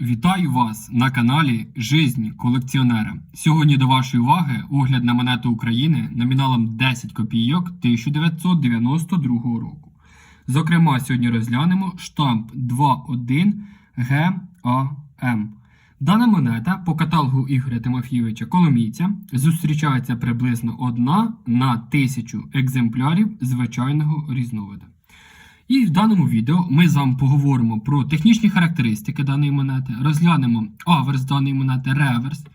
Вітаю вас на каналі Жизнь колекціонера. Сьогодні до вашої уваги огляд на монету України номіналом 10 копійок 1992 року. Зокрема, сьогодні розглянемо штамп 21 ГАМ. Дана монета по каталогу Ігоря Тимофійовича Коломійця зустрічається приблизно одна на тисячу екземплярів звичайного різновида. І в даному відео ми з вами поговоримо про технічні характеристики даної монети, розглянемо аверс даної монети, реверс,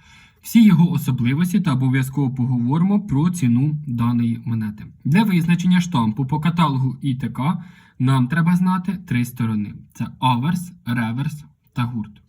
всі його особливості та обов'язково поговоримо про ціну даної монети. Для визначення штампу по каталогу ІТК нам треба знати три сторони: це аверс, реверс та гурт.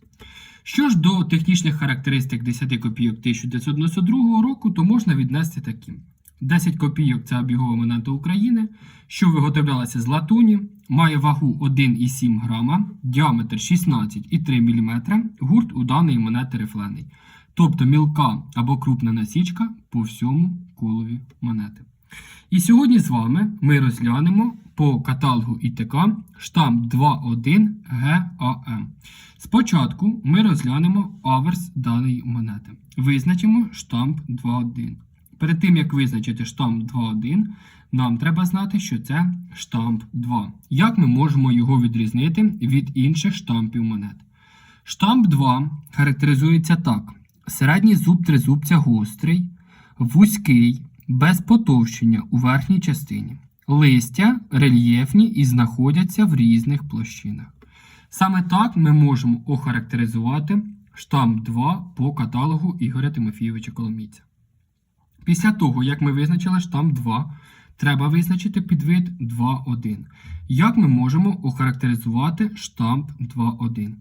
Що ж до технічних характеристик 10 копійок 1992 року, то можна віднести такі. 10 копійок це обігова монета України, що виготовлялася з латуні, має вагу 1,7 грама, діаметр 16,3 мм, гурт у даної монети рифлений. Тобто мілка або крупна насічка по всьому колові монети. І сьогодні з вами ми розглянемо по каталогу ІТК штамп 21 ГАМ. Спочатку ми розглянемо аверс даної монети. Визначимо штамп 2.1. Перед тим, як визначити штамп 2.1, нам треба знати, що це штамп 2. Як ми можемо його відрізнити від інших штампів монет? Штамп 2 характеризується так: середній зуб тризубця гострий, вузький, без потовщення у верхній частині. Листя рельєфні і знаходяться в різних площинах. Саме так ми можемо охарактеризувати штамп 2 по каталогу Ігоря Тимофійовича Коломійця. Після того, як ми визначили штамп 2, треба визначити підвид 2.1. Як ми можемо охарактеризувати штамп 2.1?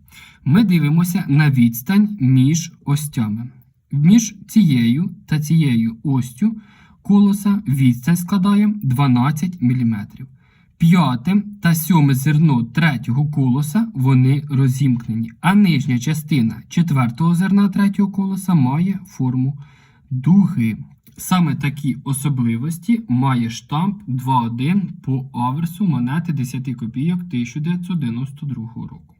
Ми дивимося на відстань між остями. Між цією та цією остю колоса відстань складає 12 мм. П'яте та сьоме зерно третього колоса вони розімкнені, а нижня частина четвертого зерна третього колоса має форму дуги. Саме такі особливості має штамп 2.1 по аверсу монети 10 копійок 1992 року.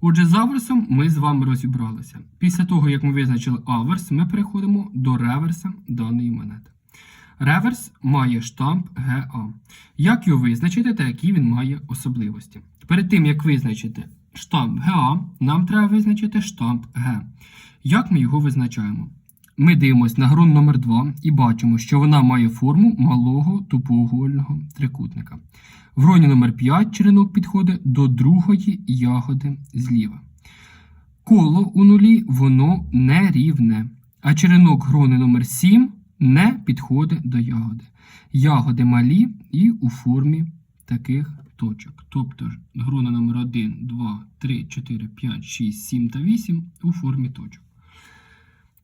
Отже, з аверсом ми з вами розібралися. Після того, як ми визначили аверс, ми переходимо до реверса даної монети. Реверс має штамп ГА. Як його визначити та які він має особливості? Перед тим, як визначити штамп ГА, нам треба визначити штамп Г. Як ми його визначаємо? Ми дивимося на грунт номер 2 і бачимо, що вона має форму малого тупоугольного трикутника. В гроні номер 5 черенок підходить до другої ягоди зліва. Коло у нулі воно не рівне, а черенок грони номер 7 не підходить до ягоди. Ягоди малі і у формі таких точок. Тобто грона номер 1, 2, 3, 4, 5, 6, 7 та 8 у формі точок.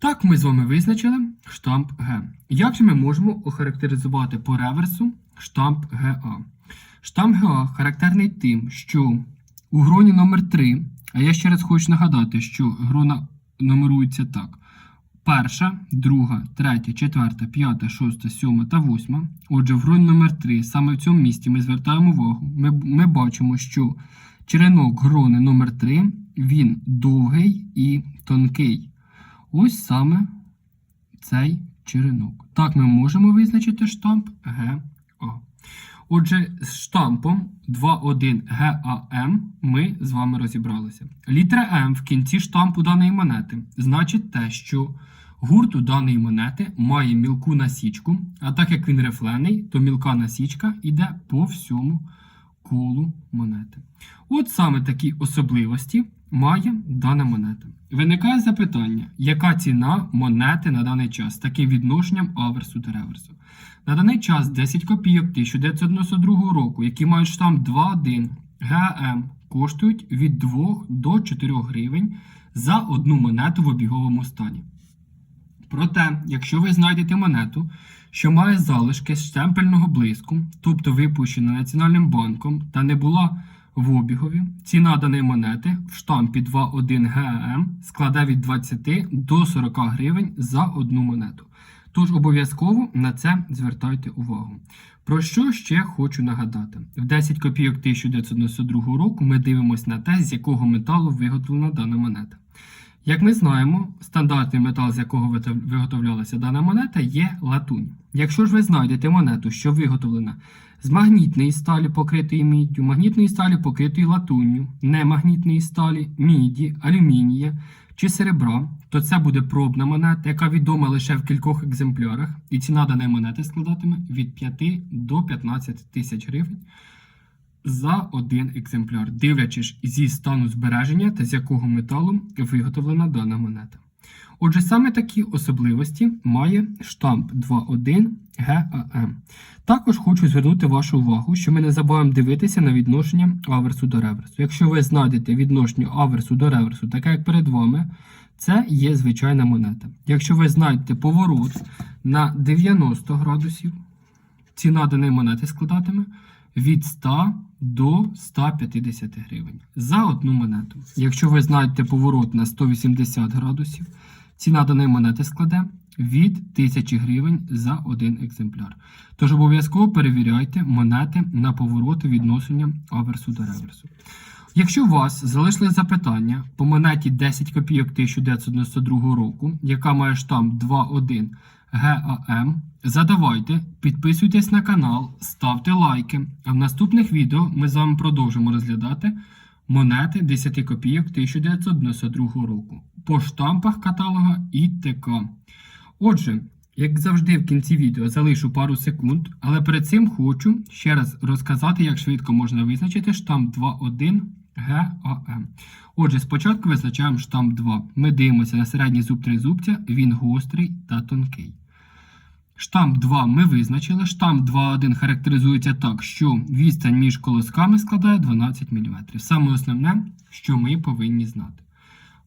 Так, ми з вами визначили штамп Г. Як же ми можемо охарактеризувати по реверсу штамп ГА? Штамп ГА характерний тим, що у гроні номер 3 а я ще раз хочу нагадати, що грона нумерується так: перша, друга, третя, четверта, п'ята, шоста, сьома та восьма. Отже, в гроні номер 3 саме в цьому місці ми звертаємо увагу. Ми, ми бачимо, що черенок грони номер 3 він довгий і тонкий. Ось саме цей черенок. Так ми можемо визначити штамп ГА. Отже, з штампом 2.1 ГАМ ми з вами розібралися. Літера М в кінці штампу даної монети значить те, що гурт у даної монети має мілку насічку, а так як він рифлений, то мілка насічка йде по всьому колу монети. От саме такі особливості має дана монета. Виникає запитання, яка ціна монети на даний час з таким відношенням аверсу до реверсу. На даний час 10 копійок 1992 року, які мають штамп 2.1 ГАМ, коштують від 2 до 4 гривень за одну монету в обіговому стані. Проте, якщо ви знайдете монету, що має залишки з штемпельного блиску, тобто випущена Національним банком та не була в обігові, ціна даної монети в штампі 2.1 ГАМ складе від 20 до 40 гривень за одну монету. Тож обов'язково на це звертайте увагу. Про що ще хочу нагадати? В 10 копійок 1992 року ми дивимося на те, з якого металу виготовлена дана монета. Як ми знаємо, стандартний метал, з якого виготовлялася дана монета, є латунь. Якщо ж ви знайдете монету, що виготовлена з магнітної сталі, покритої міддю, магнітної сталі, покритої латунню, немагнітної сталі, міді, алюмінія чи серебра, то це буде пробна монета, яка відома лише в кількох екземплярах, і ціна даної монети складатиме від 5 до 15 тисяч гривень за один екземпляр, дивлячись зі стану збереження та з якого металу виготовлена дана монета. Отже, саме такі особливості має штамп 2.1 ГАМ. Також хочу звернути вашу увагу, що ми не забуваємо дивитися на відношення аверсу до реверсу. Якщо ви знайдете відношення аверсу до реверсу, таке як перед вами, це є звичайна монета. Якщо ви знайдете поворот на 90 градусів, ціна даної монети складатиме від 100 до 150 гривень за одну монету. Якщо ви знайдете поворот на 180 градусів, ціна даної монети складе від 1000 гривень за один екземпляр. Тож обов'язково перевіряйте монети на повороти відношення аверсу до реверсу. Якщо у вас залишили запитання по монеті 10 копійок 1992 року, яка має штамп 2.1 ГАМ, задавайте, підписуйтесь на канал, ставте лайки. А в наступних відео ми з вами продовжимо розглядати монети 10 копійок 1992 року по штампах каталога і ТК. Отже, як завжди в кінці відео залишу пару секунд, але перед цим хочу ще раз розказати, як швидко можна визначити штамп 2.1 ГАМ. Отже, спочатку визначаємо штамп 2. Ми дивимося на середній зуб тризубця, він гострий та тонкий. Штамп 2 ми визначили. Штамп 2.1 характеризується так, що відстань між колосками складає 12 мм. Саме основне, що ми повинні знати.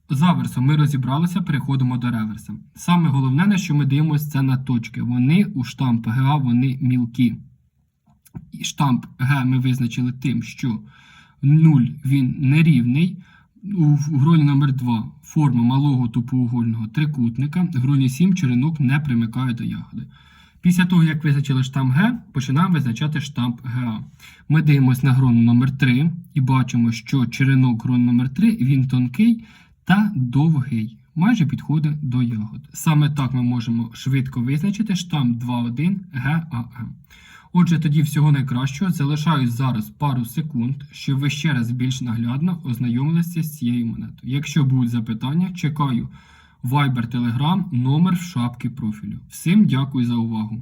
З аверсом ми розібралися, переходимо до реверса. Саме головне, на що ми дивимося, це на точки. Вони у штамп ГА вони мілкі. І штамп Г ми визначили тим, що 0 він нерівний. У гроні номер 2 форма малого тупоугольного трикутника. В гроні 7 черенок не примикає до ягоди. Після того, як визначили штамп Г, починаємо визначати штамп ГА. Ми дивимося на грону номер 3 і бачимо, що черенок грону номер 3 він тонкий та довгий, майже підходить до ягод. Саме так ми можемо швидко визначити штамп 2.1 ГАМ. Отже, тоді всього найкращого. Залишаю зараз пару секунд, щоб ви ще раз більш наглядно ознайомилися з цією монетою. Якщо будуть запитання, чекаю Viber, Telegram, номер в шапці профілю. Всім дякую за увагу!